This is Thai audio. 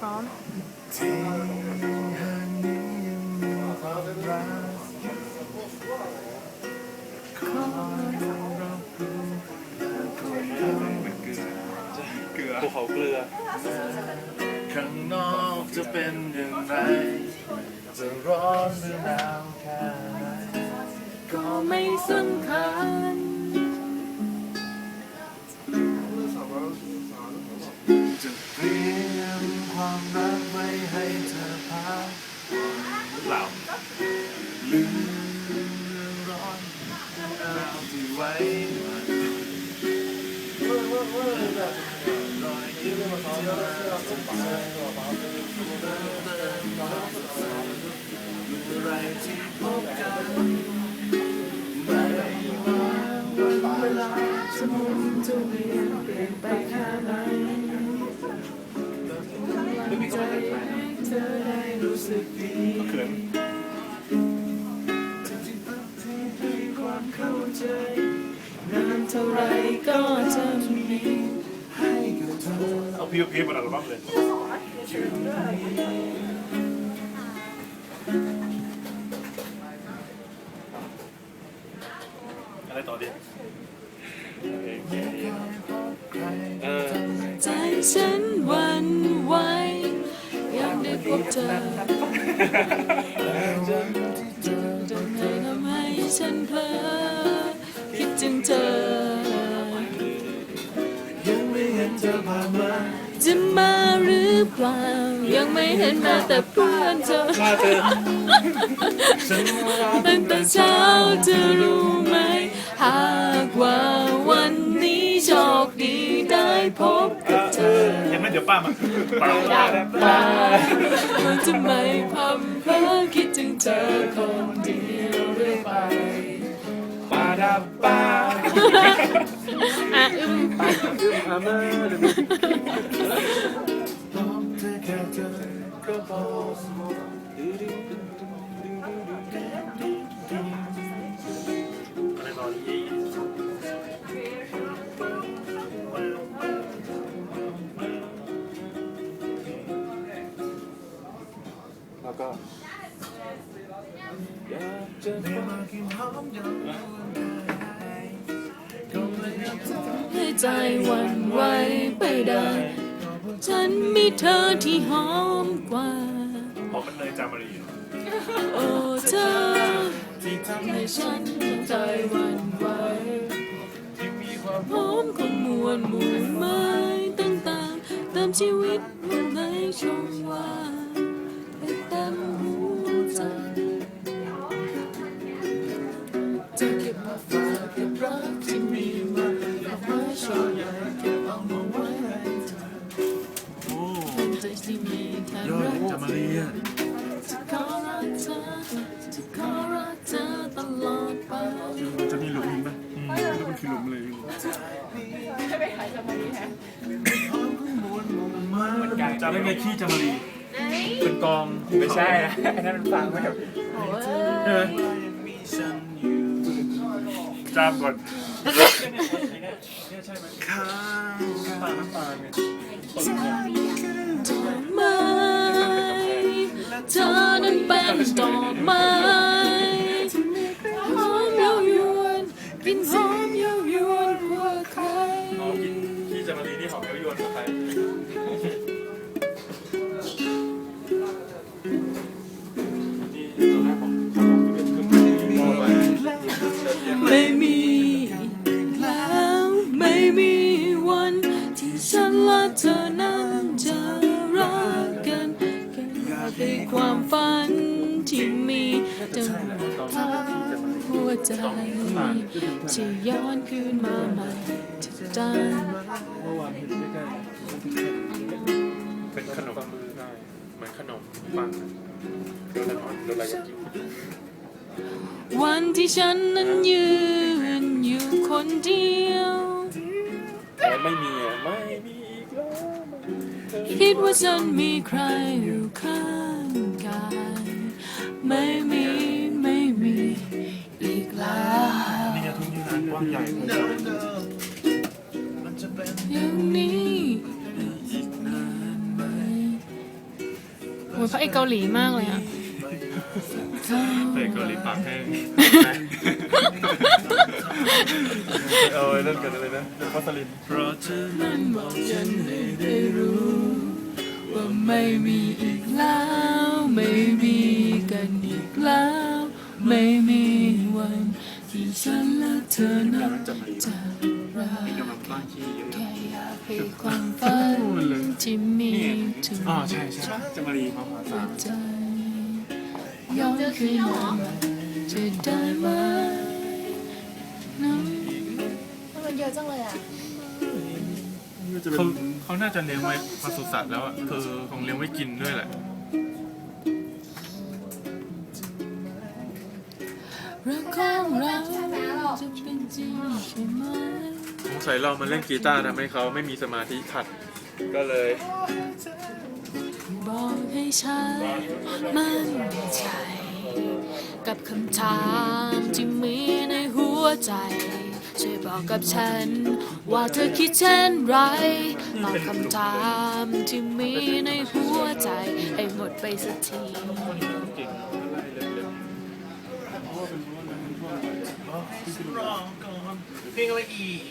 พร้อมที่แห่งนี้ยังมีความรักขอรับรู้และคอยเข้าเกลือภูเขาเกลือ ข้างนอกจะเป็นอย่างไร จะร้อนหรือหนาวแค่ไหนก็ไม่สำคัญ เธอเมื่อไปไกลให้เธอได้รู้สึกดีทุกที่ให้ความเข้าใจนานเท่าไรก็จะมี พีพีบนอัลบั้มเลยอะไรต่อดีโอเคเออใจฉันหวันไหวอยากได้พบเธอจนให้ทำให้ฉันเพลอคิดถึงเธอ ยังไม่เห็นเธอผ่านมาจะมาห รือเปล่า ยังไม่เห็นแม้แต่เพื่อนเธอตั้งแต่เช้าจะรู้ไหม หากว่าวันนี้โชคดีได้พบกับเธอยังไม่เดี๋ยวป้ามาป้าดับตาเราจะไม่พำเพอคิดถึงเธอคนเดียวเรื่อยไปป้าดับป้าอะอึมไปอามา อยากจะได้มากินหอมยำก็ไม่อยากจะให้ใจหวั่นไหวไปได้ ฉันมีเธอที่หอมกว่าขอเป็นเนยจามารีโอ้เธอที่ทำให้ให้ฉันใจหวั่นไหวที่มีความหอมของมวลหมู่ไม้ต่างๆเติมชีวิต ยอดรักจามารีอะจะขอรักเธอจะขอรักเธอตลอดไปจะมีหลุมอีกไหมไม่รู้มันคือหลุมเลยจำได้ไงขี้จามารีเป็นกองไม่ใช่นะไอ้นั่นมันฟังไม่แบบโอ้ยใช่ไหมจามก่อนข้างปากน้ำตาลเนี่ย ดอกไม้เธอนั้นเป็นดอกไม้หอมเย้ายวนกลินหอมเย้ายวนกว่าใครอ๋อกินขี้จามารีนี่หอมเย้ายวนกับใครนี่ตอนแรกผมเขาบอกที่เป็นเครื่องไม่มีแล้วไม่มีวันที่ฉันและเธอนั้น ค่อยความฝันที่มีจะหัวใจจะย้อนคืนมาใหม่จะได้เมื่อวานเห็นใกล้ๆเป็นขนมมือได้เหมือนขนมปังโดนอะไรโดนอะไรกันกินวันที่ฉันนั้นยืนอยู่คนเดียวแต่ไม่มีไม่มี คิดว่าฉันมีใครอยู่ข้างกายไม่มีไม่มีอีกแล้วนี่จะทุ่งที่นานกว้างใหญ่เลยเดิมเดิมมันจะเป็นอย่างนี้อีกนานไหมโอ้ยพระเอกเกาหลีมากเลยอะเตะเกาหลีปากแห้งเอาไอ้นั่นกันอะไรนะเป็นพัสลินเพราะเธอมันบอกฉันให้ได้รู้ว่า ไม่มีอีกแล้ว ไม่มีกันอีกแล้ว ไม่มีวันที่ฉันและเธอนั้นจะรักกันแค่อยากให้ความฝันที่มีถึงอ๋อใช่ใช่จะมารีมาภาษาใจย้อนคืนมาจะได้ไหมน้ำมันเยอะจังเลยอะเขา เขาน่าจะเลี้ยงไว้ปศุสัตว์แล้วอะคือคงเลี้ยงไว้กินด้วยแหละ รักของเราจะเป็นจริงใช่ไหมสงสัยเรามาเล่นกีตาร์ทำให้เขาไม่มีสมาธิขัด ก็เลย บอกให้ฉันมั่นใจ กับคำถามที่มีในหัวใจ ช่วยบอกกับฉัน ว่าเธอคิดเช่นไรตอบคำถามที่มีในหัวใจ ให้หมดไปสักทีเพลงอะไรอีก